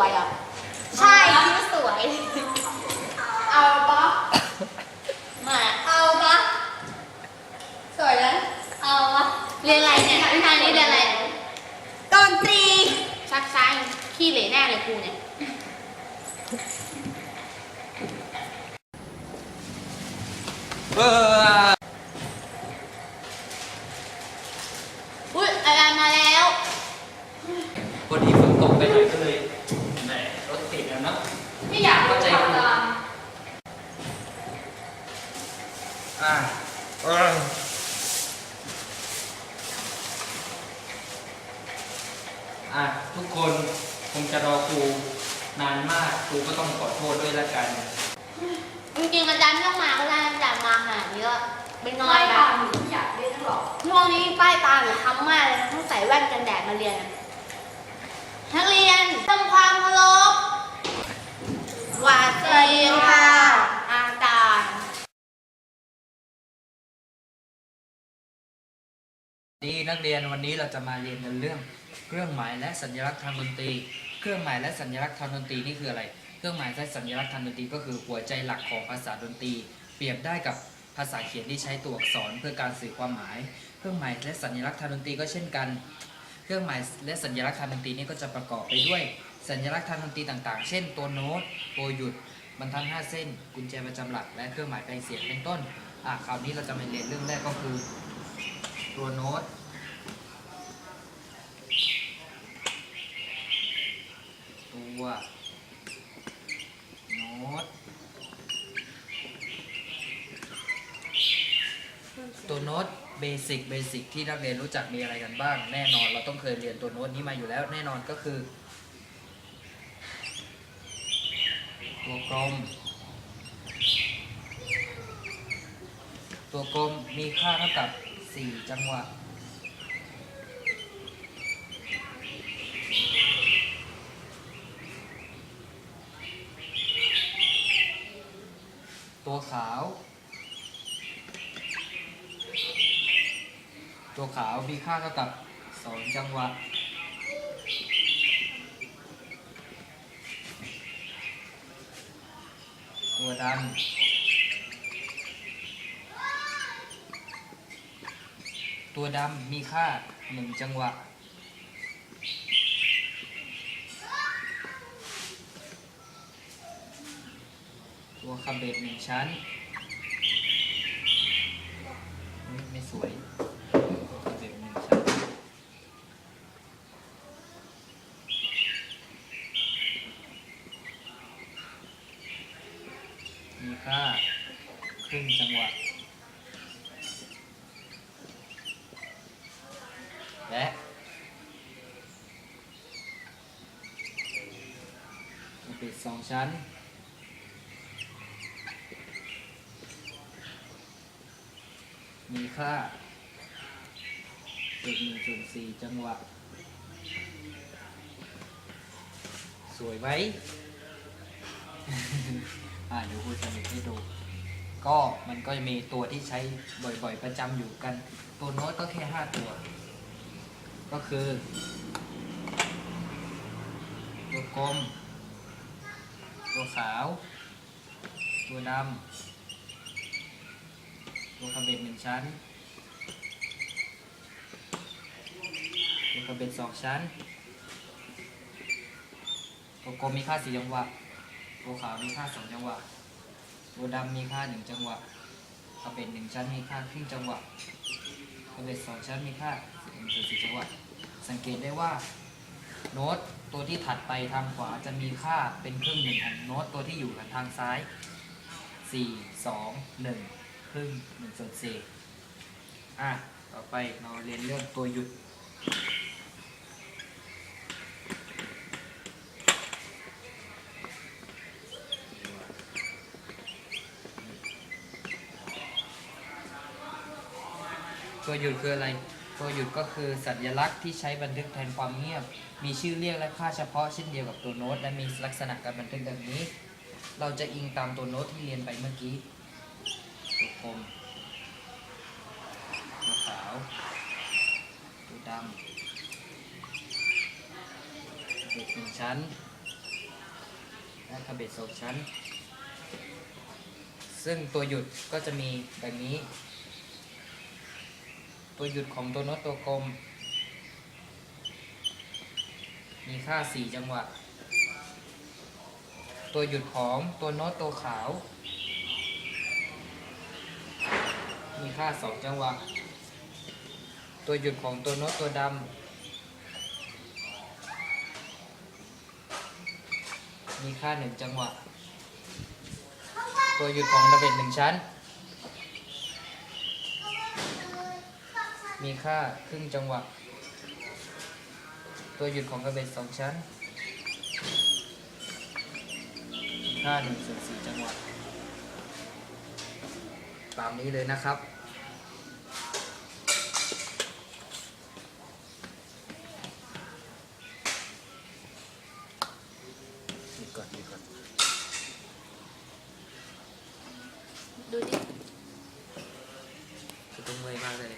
วยเหรอใช่ชื่อสวย เอาปะมาเอาปะสวยนะเอาปะเรียนอะไรเนี่ยวิชานี้เรียนอะไรดนตรีชักซ้ายขี้เหร่แน่เลยครูเนี่ยเอออุ้ยอาจารย์มาแล้ว พอดีฝนตกไปหน่อยก็เลยแหมรถติดแล้วเนอะ ไม่อยาก เข้าใจ ทำตาม อ่าเออ อะทุกคนคงจะรอครูนานมากครูก็ต้องขอโทษด้วยละกัน จริงๆอาจารย์ไม่ต้องมาก็ได้อาจารย์มาขนาดนี้ก็ไปนอนไม่แบตาบมหนูไม่อยากเรียนหรอกช่วงนี้ป้ายตาหนูค้ำมากเลยนะต้องใส่แว่นกันแดดมาเรียนอะนักเรียนทำความเคารพสวัสดีค่ะอาจารย์ดีนักเรียนวันนี้เราจะมาเรียนกันเรื่อง เครื่องหมายและสัญลักษณ์ทางดนตรี เครื่องหมายและสัญลักษณ์ทางดนตรีนี่คืออะไร เครื่องหมายและสัญลักษณ์ทางดนตรีก็คือหัวใจหลักของภาษาดนตรี เปรียบได้กับภาษาเขียนที่ใช้ตัวอักษรเพื่อการสื่อความหมาย เครื่องหมายและสัญลักษณ์ทางดนตรีก็เช่นกัน เครื่องหมายและสัญลักษณ์ทางดนตรีนี่ก็จะประกอบไปด้วยสัญลักษณ์ทางดนตรีต่างๆ เช่น ตัวโน้ต ตัวหยุด บรรทัดห้าเส้น กุญแจประจำหลัก และเครื่องหมายแปลงเสียงเป็นต้น อะ คราวนี้เราจะมาเรียนเรื่องแรกก็คือ ตัวโน้ต ตัวโน้ตตัวโน้ตเบสิกเบสิกที่นักเรียนรู้จักมีอะไรกันบ้าง แน่นอนเราต้องเคยเรียนตัวโน้ตนี้มาอยู่แล้ว แน่นอนก็คือ ตัวกลม ตัวกลมมีค่าเท่ากับ 4 จังหวะ ตัวขาว ตัวขาวมีค่าเท่ากับ2จังหวะ ตัวดำ ตัวดำมีค่า1จังหวะ คาเบตหนึ่งชั้น ไม่สวยคาเบตหนึ่งชั้น มีค่าครึ่งจังหวะ และคาเบตสองชั้น มีค่าจุดหนึ่งจุดสี่จังหวะ สวยไหม อ่าเดี๋ยวครูจะเด็กให้ดู ก็มันก็จะมีตัวที่ใช้บ่อยๆประจำอยู่กัน ตัวโน้ตก็แค่ห้าตัว ก็คือ ตัวกลม ตัวขาว ตัวดำ ตัวคาเบนหนึ่งชั้นตัวคาเบนสองชั้นตัวกลมมีค่าสี่จังหวะตัวขาวมีค่าสองจังหวะตัวดำมีค่าหนึ่งจังหวะคาเบนหนึ่งชั้นมีค่าครึ่งจังหวะคาเบนสองชั้นมีค่าสี่จังหวะสังเกตได้ว่าโน้ตตัวที่ถัดไปทางขวาจะมีค่าเป็นครึ่งหนึ่งของโน้ตตัวที่อยู่กันทางซ้ายสี่สองหนึ่ง ครึ่งหนึ่งส่วนสี่อะ ต่อไปเราเรียนเรื่องตัวหยุด ตัวหยุดคืออะไร ตัวหยุดก็คือสัญลักษณ์ที่ใช้บันทึกแทนความเงียบ มีชื่อเรียกและค่าเฉพาะเช่นเดียวกับตัวโน้ต และมีลักษณะการบันทึกดังนี้ เราจะอิงตามตัวโน้ตที่เรียนไปเมื่อกี้ กลมตัวขาวตัวดำเบ็ดหนึ่งชั้น และคาเบ็ดสองชั้น ซึ่งตัวหยุดก็จะมีแบบนี้ ตัวหยุดของตัวโน้ตตัวกลม มีค่า 4 จังหวะ ตัวหยุดของตัวโน้ตตัวขาว มีค่า2จังหวะ ตัวหยุดของตัวโน้ตตัวดำ มีค่า1จังหวะ ตัวหยุดของระเบิดหนึ่งชั้น มีค่าครึ่งจังหวะ ตัวหยุดของกระเบ็ดสองชั้นมีค่าหนึ่งส่วนสี่จังหวะ ตามนี้เลยนะครับหยุดก่อนหยุดก่อนดูดิคือต้องเมื่อยมากเลย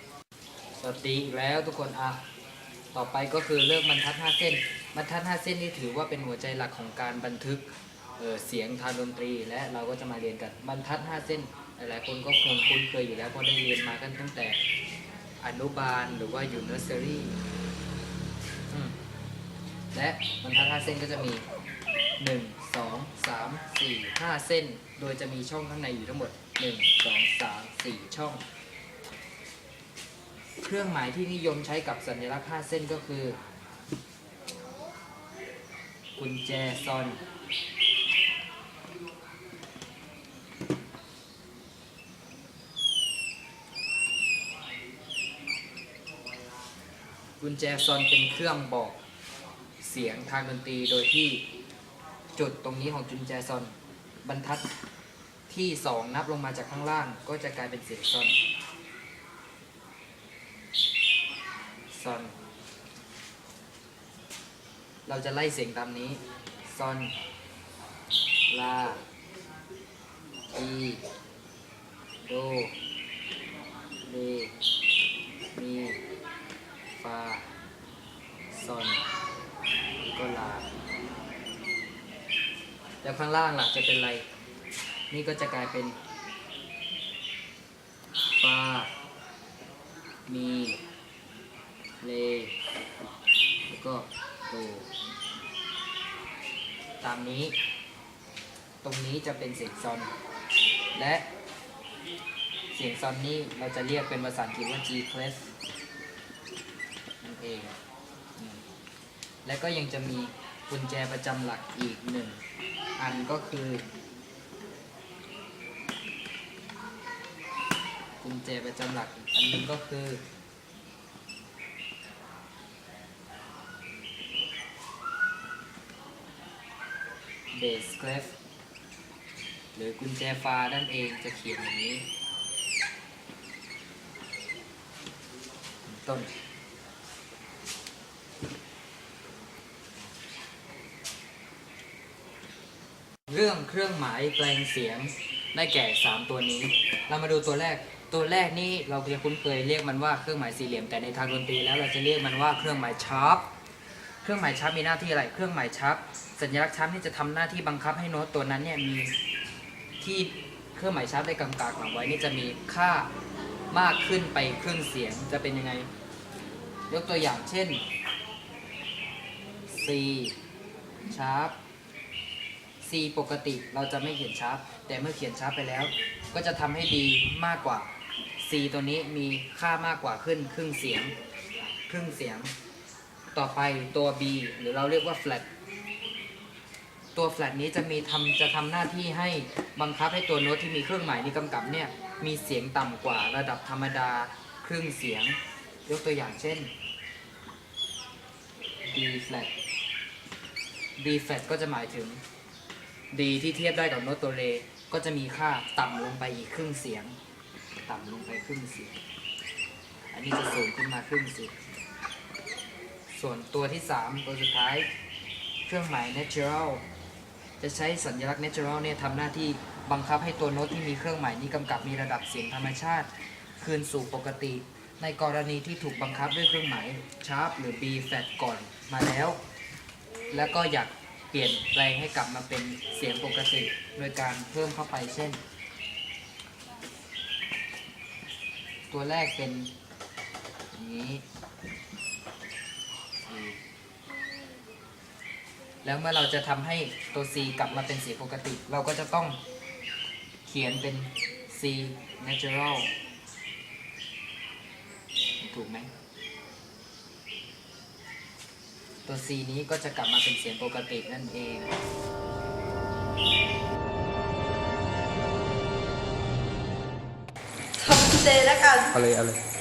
สวัสดีอีกแล้วทุกคนอะต่อไปก็คือเลือกบรรทัด 5 เส้น บรรทัด 5 เส้นนี่ถือว่าเป็นหัวใจหลักของการบันทึกเอ่อเสียงทางดนตรี และเราก็จะมาเรียนกันบรรทัด 5 เส้น หลายๆคนก็คงคุ้นเคยอยู่แล้วเพราะได้เรียนมากันตั้งแต่อนุบาลหรือว่าอยู่เนอร์เซอรี่และบรรทัด5เส้นก็จะมี 1 2 3 4 5 เส้น โดยจะมีช่องข้างในอยู่ทั้งหมด 1 2 3 4 ช่อง เครื่องหมายที่นิยมใช้กับสัญลักษณ์5เส้นก็คือ กุญแจซอน ญแจซอนเป็นเครื่องบอกเสียงทางดนตรีโดยที่จุดตรงนี้ของกุญแจซอนบรรทัดที่ 2 นับลงมาจากข้างล่าง ก็จะกลายเป็นเสียงซอนซอน เราจะไล่เสียงตามนี้ซอนลาอีโดเรมี ฟาซอนก็ลา แล้วข้างล่างล่ะจะเป็นอะไร นี่ก็จะกลายเป็นฟามีเลแล้วก็โดตามนี้ ตรงนี้จะเป็นเสียงซอน และเสียงซอนนี้เราจะเรียกเป็นภาษาอังกฤษว่า G clef เองอและก็ยังจะมีกุญแจประจำหลักอีกหนึ่งอันก็คือ กุญแจประจำหลักอีกอันนึงก็คือเบสเคลฟหรือกุญแจฟ้านั่นเองจะเขียนอย่างนี้ ต้น รื่องเครื่องหมายแปลงเสียงได้แก่ 3 ตัวนี้ เรามาดูตัวแรก ตัวแรกนี่เราจะคุ้นเคยเรียกมันว่าเครื่องหมายสี่เหลี่ยม แต่ในทางดนตรีแล้วเราจะเรียกมันว่าเครื่องหมายชาร์ป เครื่องหมายชาร์ปมีหน้าที่อะไร เครื่องหมายชาร์ปสัญลักษณ์ชาร์ปนี่จะทำหน้าที่บังคับให้โน้ตตัวนั้นเนี่ยมีที่เครื่องหมายชาร์ปได้กำกับหลังไว้นี่จะมีค่ามากขึ้นไปครึ่งเสียงจะเป็นยังไง ยกตัวอย่างเช่น C ชาร์ป C ปกติเราจะไม่เขียนชาร์ปแต่เมื่อเขียนชาร์ปไปแล้ว ก็จะทำให้ดีมากกว่า C ตัวนี้มีค่ามากกว่าขึ้นครึ่งเสียง ครึ่งเสียง ต่อไปตัว B หรือเราเรียกว่า flat ตัว flat นี้จะมีทำจะทำหน้าที่ให้บังคับให้ตัวโน้ตที่มีเครื่องหมายนี้กำกับเนี่ยมีเสียงต่ำกว่าระดับธรรมดาครึ่งเสียง ยกตัวอย่างเช่น D flat D flat ก็จะหมายถึง D ที่เทียบได้กับโน้ตตัวเรก็จะมีค่าต่ำลงไปอีกครึ่งเสียง ต่ำลงไปครึ่งเสียง อันนี้จะสูงขึ้นมาครึ่งเสียง ส่วนตัวที่ 3 ตัวสุดท้าย เครื่องหมาย natural จะใช้สัญลักษณ์ natural เนี่ยทำหน้าที่บังคับให้ตัวโน้ตที่มีเครื่องหมายนี้กำกับมีระดับเสียงธรรมชาติ คืนสู่ปกติ ในกรณีที่ถูกบังคับด้วยเครื่องหมาย sharp หรือ b flat ก่อนมาแล้ว แล้วก็อยาก เปลี่ยนแปลงให้กลับมาเป็นเสียงปกติ โดยการเพิ่มเข้าไปเช่น ตัวแรกเป็นอย่างนี้ แล้วเมื่อเราจะทำให้ตัว C กลับมาเป็นเสียงปกติ เราก็จะต้องเขียนเป็น C natural ถูกไหม ตัว C นี้ก็จะกลับมาเป็นเสียงปกตินั่นเอง ทำเจแล้วกันเอาเลยเอาเลย